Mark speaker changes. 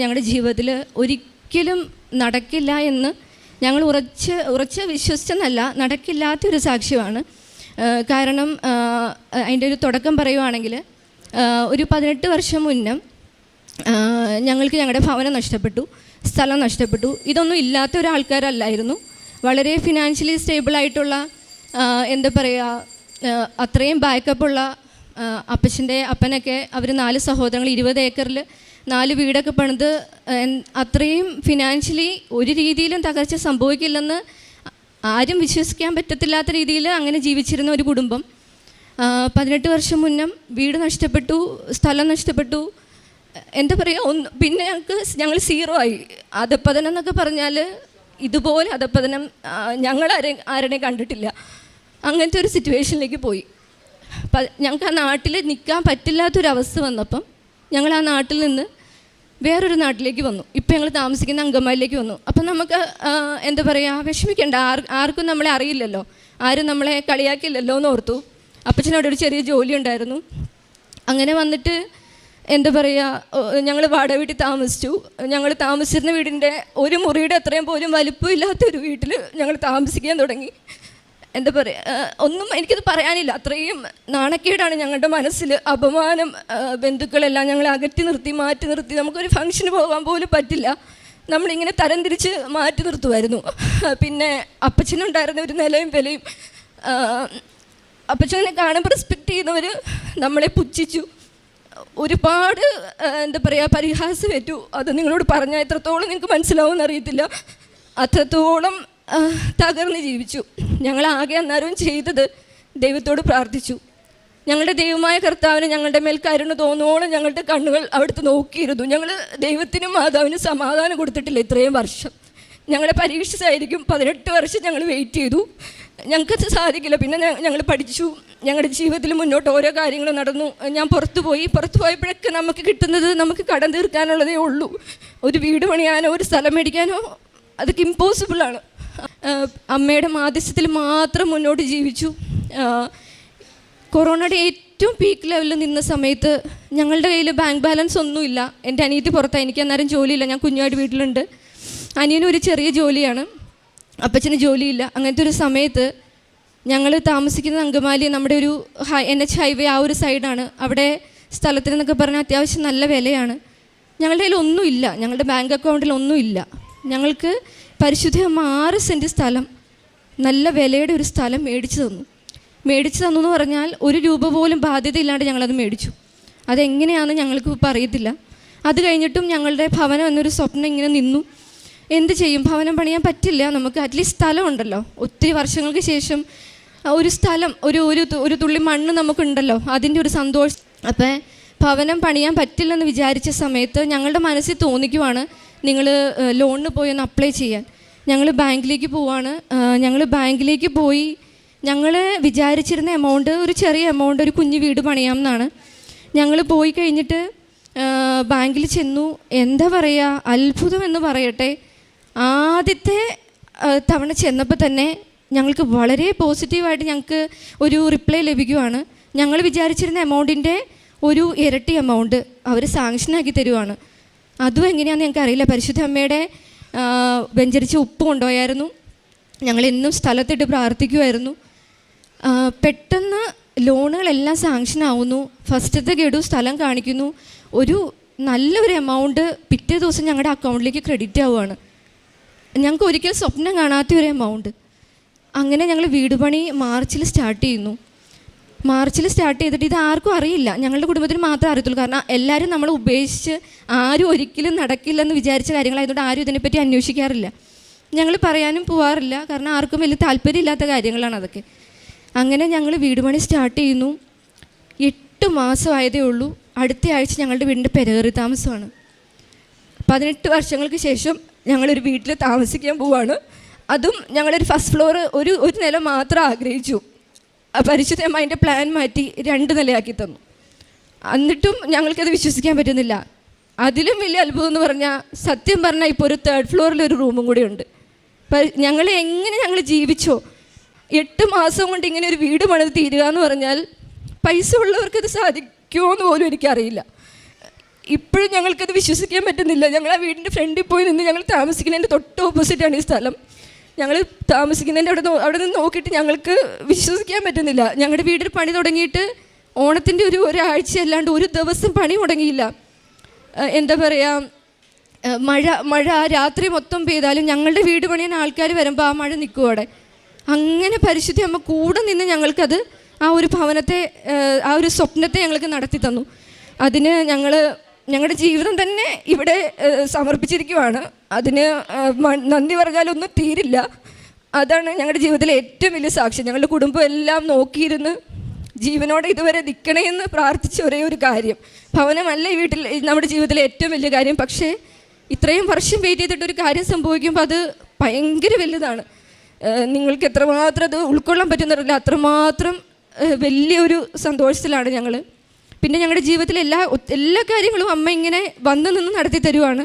Speaker 1: ഞങ്ങളുടെ ജീവിതത്തിൽ ഒരിക്കലും നടക്കില്ല എന്ന് ഞങ്ങൾ ഉറച്ച് ഉറച്ച് വിശ്വസിച്ചെന്നല്ല നടക്കില്ലാത്തൊരു സാക്ഷ്യമാണ്. കാരണം അതിന്റെ ഒരു തുടക്കം പറയുവാണെങ്കിൽ ഒരു പതിനെട്ട് വർഷം മുന്നം ഞങ്ങൾക്ക് ഞങ്ങളുടെ ഭവനം നഷ്ടപ്പെട്ടു സ്ഥലം നഷ്ടപ്പെട്ടു. ഇതൊന്നും ഇല്ലാത്ത ഒരാൾക്കാരല്ലായിരുന്നു വളരെ ഫിനാൻഷ്യലി സ്റ്റേബിളായിട്ടുള്ള എന്താ പറയുക അത്രയും ബാക്കപ്പുള്ള അപ്പച്ചന്റെ അപ്പനൊക്കെ അവർ നാല് സഹോദരങ്ങൾ ഇരുപത് ഏക്കറിൽ നാല് വീടൊക്കെ പണിത് അത്രയും ഫിനാൻഷ്യലി ഒരു രീതിയിലും തകർച്ച സംഭവിക്കില്ലെന്ന് ആരും വിശ്വസിക്കാൻ പറ്റത്തില്ലാത്ത രീതിയിൽ അങ്ങനെ ജീവിച്ചിരുന്ന ഒരു കുടുംബം. പതിനെട്ട് വർഷം മുന്നം വീട് നഷ്ടപ്പെട്ടു സ്ഥലം നഷ്ടപ്പെട്ടു. എന്താ പറയുക ഒന്ന് പിന്നെ ഞങ്ങൾക്ക് ഞങ്ങൾ സീറോ ആയി. അധപ്പതനം എന്നൊക്കെ പറഞ്ഞാൽ ഇതുപോലെ അധപ്പതനം ഞങ്ങൾ ആരെ ആരുടെ കണ്ടിട്ടില്ല. അങ്ങനത്തെ ഒരു സിറ്റുവേഷനിലേക്ക് പോയി. ഞങ്ങൾക്ക് ആ നാട്ടിൽ നിൽക്കാൻ പറ്റില്ലാത്തൊരവസ്ഥ വന്നപ്പം ഞങ്ങൾ ആ നാട്ടിൽ നിന്ന് വേറൊരു നാട്ടിലേക്ക് വന്നു. ഇപ്പം ഞങ്ങൾ താമസിക്കുന്ന അങ്കമാലിലേക്ക് വന്നു. അപ്പം നമുക്ക് എന്താ പറയുക വിഷമിക്കേണ്ട. ആർ ആർക്കും നമ്മളെ അറിയില്ലല്ലോ. ആരും നമ്മളെ കളിയാക്കില്ലല്ലോ എന്ന് ഓർത്തു. അപ്പച്ചനോട് ഒരു ചെറിയ ജോലി ഉണ്ടായിരുന്നു. അങ്ങനെ വന്നിട്ട് എന്താ പറയുക ഞങ്ങൾ വാടക വീട്ടിൽ താമസിച്ചു. ഞങ്ങൾ താമസിച്ചിരുന്ന വീടിന്റെ ഒരു മുറിയുടെ അത്രയും പോലും വലിപ്പമില്ലാത്തൊരു വീട്ടിൽ ഞങ്ങൾ താമസിക്കാൻ തുടങ്ങി. എന്താ പറയുക ഒന്നും എനിക്കത് പറയാനില്ല. അത്രയും നാണക്കേടാണ് ഞങ്ങളുടെ മനസ്സിൽ. അപമാനം ബന്ധുക്കളെല്ലാം ഞങ്ങളെ അകറ്റി നിർത്തി മാറ്റി നിർത്തി. നമുക്കൊരു ഫംഗ്ഷന് പോകാൻ പോലും പറ്റില്ല. നമ്മളിങ്ങനെ തരംതിരിച്ച് മാറ്റി നിർത്തുമായിരുന്നു. പിന്നെ അപ്പച്ചനുണ്ടായിരുന്ന ഒരു നിലയും വിലയും അപ്പച്ചനെ കാണുമ്പോൾ റെസ്പെക്റ്റ് ചെയ്യുന്നവർ നമ്മളെ പുച്ഛിച്ചു. ഒരുപാട് എന്താ പറയുക പരിഹാസമേറ്റു. അത് നിങ്ങളോട് പറഞ്ഞാൽ എത്രത്തോളം നിങ്ങൾക്ക് മനസ്സിലാവുമെന്ന് അറിയത്തില്ല അത്രത്തോളം തകർന്ന് ജീവിച്ചു. ഞങ്ങൾ ആകെ അന്നേരവും ചെയ്തത് ദൈവത്തോട് പ്രാർത്ഥിച്ചു. ഞങ്ങളുടെ ദൈവമായ കർത്താവിന് ഞങ്ങളുടെ മേൽ കരുണ തോന്നുവോളം ഞങ്ങളുടെ കണ്ണുകൾ അവിടുത്തെ നോക്കിയിരുന്നു. ഞങ്ങൾ ദൈവത്തിനും മാതാവിനും സമാധാനം കൊടുത്തിട്ടില്ല ഇത്രയും വർഷം. ഞങ്ങളെ പരീക്ഷിച്ചായിരിക്കും പതിനെട്ട് വർഷം ഞങ്ങൾ വെയിറ്റ് ചെയ്തു. ഞങ്ങൾക്കത് സാധിക്കില്ല. പിന്നെ ഞങ്ങൾ പഠിച്ചു. ഞങ്ങളുടെ ജീവിതത്തിൽ മുന്നോട്ട് ഓരോ കാര്യങ്ങളും നടന്നു. ഞാൻ പുറത്തു പോയി. പുറത്തു പോയപ്പോഴൊക്കെ നമുക്ക് കിട്ടുന്നത് നമുക്ക് കടം തീർക്കാനുള്ളതേ ഉള്ളൂ. ഒരു വീട് പണിയാനോ ഒരു സ്ഥലം മേടിക്കാനോ അതൊക്കെ ഇമ്പോസിബിളാണ് അമ്മയുടെ മാധ്യസ്ഥത്തിൽ മാത്രം മുന്നോട്ട് ജീവിച്ചു. കൊറോണയുടെ ഏറ്റവും പീക്ക് ലെവലിൽ നിന്ന സമയത്ത് ഞങ്ങളുടെ കയ്യിൽ ബാങ്ക് ബാലൻസ് ഒന്നുമില്ല. എന്റെ അനിയത്തി പുറത്താണ് എനിക്ക് അന്നേരം ജോലിയില്ല. ഞാൻ കുഞ്ഞുമായിട്ട് വീട്ടിലുണ്ട്. അനിയനും ഒരു ചെറിയ ജോലിയാണ്. അപ്പച്ചന് ജോലിയില്ല. അങ്ങനത്തെ ഒരു സമയത്ത് ഞങ്ങൾ താമസിക്കുന്ന അങ്കമാലി നമ്മുടെ ഒരു ഹൈ എൻ എച്ച് ഹൈവേ ആ ഒരു സൈഡാണ്. അവിടെ സ്ഥലത്തിനെന്നൊക്കെ പറഞ്ഞാൽ അത്യാവശ്യം നല്ല വിലയാണ്. ഞങ്ങളുടെ കയ്യിൽ ഒന്നുമില്ല. ഞങ്ങളുടെ ബാങ്ക് അക്കൗണ്ടിൽ ഒന്നുമില്ല. ഞങ്ങൾക്ക് പരിശുദ്ധ ആറ് സെന്റ് സ്ഥലം നല്ല വിലയുടെ ഒരു സ്ഥലം മേടിച്ചു തന്നു. മേടിച്ചു തന്നു എന്ന് പറഞ്ഞാൽ ഒരു രൂപ പോലും ബാധ്യതയില്ലാണ്ട് ഞങ്ങളത് മേടിച്ചു. അതെങ്ങനെയാണെന്ന് ഞങ്ങൾക്ക് ഇപ്പോൾ അറിയത്തില്ല. അത് കഴിഞ്ഞിട്ടും ഞങ്ങളുടെ ഭവനം എന്നൊരു സ്വപ്നം ഇങ്ങനെ നിന്നു. എന്ത് ചെയ്യും? ഭവനം പണിയാൻ പറ്റില്ല. നമുക്ക് അറ്റ്ലീസ്റ്റ് സ്ഥലമുണ്ടല്ലോ ഒത്തിരി വർഷങ്ങൾക്ക് ശേഷം ഒരു സ്ഥലം ഒരു ഒരു ഒരു തുള്ളി മണ്ണ് നമുക്കുണ്ടല്ലോ. അതിന്റെ ഒരു സന്തോഷം അപ്പം ഭവനം പണിയാൻ പറ്റില്ലെന്ന് വിചാരിച്ച സമയത്ത് ഞങ്ങളുടെ മനസ്സിൽ തോന്നിക്കുവാണ് നിങ്ങൾ ലോണിന് പോയി ഒന്ന് അപ്ലൈ ചെയ്യാൻ. ഞങ്ങൾ ബാങ്കിലേക്ക് പോവാണ്. ഞങ്ങൾ ബാങ്കിലേക്ക് പോയി ഞങ്ങൾ വിചാരിച്ചിരുന്ന എമൗണ്ട് ഒരു ചെറിയ എമൗണ്ട് ഒരു കുഞ്ഞു വീട് പണിയാമെന്നാണ്. ഞങ്ങൾ പോയി കഴിഞ്ഞിട്ട് ബാങ്കിൽ ചെന്നു. എന്താ പറയുക അത്ഭുതം എന്ന് പറയട്ടെ. ആദ്യത്തെ തവണ ചെന്നപ്പോൾ തന്നെ ഞങ്ങൾക്ക് വളരെ പോസിറ്റീവായിട്ട് ഞങ്ങൾക്ക് ഒരു റിപ്ലൈ ലഭിക്കുവാണ്. ഞങ്ങൾ വിചാരിച്ചിരുന്ന എമൗണ്ടിന്റെ ഒരു ഇരട്ടി എമൗണ്ട് അവർ സാങ്ഷനാക്കി തരുവാണ്. അതും എങ്ങനെയാണെന്ന് ഞങ്ങൾക്ക് അറിയില്ല. പരിശുദ്ധ അമ്മയുടെ വെഞ്ചരിച്ച ഉപ്പ് കൊണ്ടുപോയായിരുന്നു. ഞങ്ങൾ എന്നും സ്ഥലത്തിട്ട് പ്രാർത്ഥിക്കുമായിരുന്നു പെട്ടെന്ന് ലോണുകളെല്ലാം സാങ്ഷൻ ആവുന്നു. ഫസ്റ്റത്തെ ഗഡു സ്ഥലം കാണിക്കുന്നു. ഒരു നല്ലൊരു എമൗണ്ട് പിറ്റേ ദിവസം ഞങ്ങളുടെ അക്കൗണ്ടിലേക്ക് ക്രെഡിറ്റ് ആവുകയാണ് ഞങ്ങൾക്ക് ഒരിക്കലും സ്വപ്നം കാണാത്ത ഒരു എമൗണ്ട് അങ്ങനെ ഞങ്ങൾ വീട് പണി മാർച്ചിൽ സ്റ്റാർട്ട് ചെയ്യുന്നു. മാർച്ചിൽ സ്റ്റാർട്ട് ചെയ്തിട്ട് ഇത് ആർക്കും അറിയില്ല. ഞങ്ങളുടെ കുടുംബത്തിന് മാത്രമേ അറിയത്തുള്ളൂ. കാരണം എല്ലാവരും നമ്മൾ ഉപേക്ഷിച്ച് ആരും ഒരിക്കലും നടക്കില്ലെന്ന് വിചാരിച്ച കാര്യങ്ങളായതുകൊണ്ട് ആരും ഇതിനെപ്പറ്റി അന്വേഷിക്കാറില്ല. ഞങ്ങൾ പറയാനും പോവാറില്ല. കാരണം ആർക്കും വലിയ താല്പര്യമില്ലാത്ത കാര്യങ്ങളാണ് അതൊക്കെ. അങ്ങനെ ഞങ്ങൾ വീട് പണി സ്റ്റാർട്ട് ചെയ്യുന്നു. എട്ട് മാസമായതേ ഉള്ളൂ. അടുത്ത ആഴ്ച ഞങ്ങളുടെ വീടിന്റെ പെരകറി താമസമാണ്. പതിനെട്ട് വർഷങ്ങൾക്ക് ശേഷം ഞങ്ങളൊരു വീട്ടിൽ താമസിക്കാൻ പോവാണ്. അതും ഞങ്ങളൊരു ഫസ്റ്റ് ഫ്ലോർ ഒരു ഒരു നില മാത്രം ആഗ്രഹിച്ചു. ആ പരിശുദ്ധം അതിന്റെ പ്ലാൻ മാറ്റി രണ്ട് നിലയാക്കി തന്നു. എന്നിട്ടും ഞങ്ങൾക്കത് വിശ്വസിക്കാൻ പറ്റുന്നില്ല. അതിലും വലിയ അത്ഭുതം എന്ന് പറഞ്ഞാൽ സത്യം പറഞ്ഞാൽ ഇപ്പോൾ ഒരു തേർഡ് ഫ്ലോറിൽ ഒരു റൂമും കൂടി ഉണ്ട്. ഞങ്ങൾ എങ്ങനെ ഞങ്ങൾ ജീവിച്ചോ? എട്ട് മാസം കൊണ്ട് ഇങ്ങനെ ഒരു വീട് പണിത് തീരുക എന്ന് പറഞ്ഞാൽ പൈസ ഉള്ളവർക്കത് സാധിക്കുമോ എന്ന് പോലും എനിക്കറിയില്ല. ഇപ്പോഴും ഞങ്ങൾക്കത് വിശ്വസിക്കാൻ പറ്റുന്നില്ല. ഞങ്ങൾ ആ വീടിന്റെ ഫ്രണ്ടിൽ പോയി നിന്ന് ഞങ്ങൾ താമസിക്കുന്നതിന്റെ തൊട്ട് ഓപ്പോസിറ്റാണ് ഈ സ്ഥലം. ഞങ്ങൾ താമസിക്കുന്നതിന്റെ അവിടെ അവിടെ നിന്ന് നോക്കിയിട്ട് ഞങ്ങൾക്ക് വിശ്വസിക്കാൻ പറ്റുന്നില്ല. ഞങ്ങളുടെ വീടിൽ പണി തുടങ്ങിയിട്ട് ഓണത്തിന്റെ ഒരു ഒരാഴ്ച അല്ലാണ്ട് ഒരു ദിവസം പണി മുടങ്ങിയില്ല. എന്താ പറയുക മഴ മഴ രാത്രി മൊത്തം പെയ്താലും ഞങ്ങളുടെ വീട് പണിയാൻ ആൾക്കാർ വരുമ്പോൾ ആ മഴ നിൽക്കും അവിടെ. അങ്ങനെ പരിശുദ്ധി അമ്മ കൂടെ നിന്ന് ഞങ്ങൾക്കത് ആ ഒരു ഭവനത്തെ ആ ഒരു സ്വപ്നത്തെ ഞങ്ങൾക്ക് നടത്തി തന്നു അതിന് ഞങ്ങൾ ഞങ്ങളുടെ ജീവിതം തന്നെ ഇവിടെ സമർപ്പിച്ചിരിക്കുവാണ്. അതിന് നന്ദി പറഞ്ഞാലൊന്നും തീരില്ല. അതാണ് ഞങ്ങളുടെ ജീവിതത്തിലെ ഏറ്റവും വലിയ സാക്ഷ്യം. ഞങ്ങളുടെ കുടുംബം എല്ലാം നോക്കിയിരുന്ന് ജീവനോടെ ഇതുവരെ നിൽക്കണേന്ന് പ്രാർത്ഥിച്ച ഒരേ ഒരു കാര്യം. ഭവനമല്ല ഈ വീട്ടിൽ നമ്മുടെ ജീവിതത്തിലെ ഏറ്റവും വലിയ കാര്യം. പക്ഷേ ഇത്രയും വർഷം വെയിറ്റ് ചെയ്തിട്ട് ഒരു കാര്യം സംഭവിക്കുമ്പോൾ അത് ഭയങ്കര വലുതാണ്. നിങ്ങൾക്ക് എത്രമാത്രം അത് ഉൾക്കൊള്ളാൻ പറ്റുന്നില്ല അത്രമാത്രം വലിയൊരു സന്തോഷത്തിലാണ് ഞങ്ങൾ പിന്നെ ഞങ്ങളുടെ ജീവിതത്തിലെ എല്ലാ എല്ലാ കാര്യങ്ങളും അമ്മ ഇങ്ങനെ വന്നു നിന്ന് നടത്തി തരുവാണ്.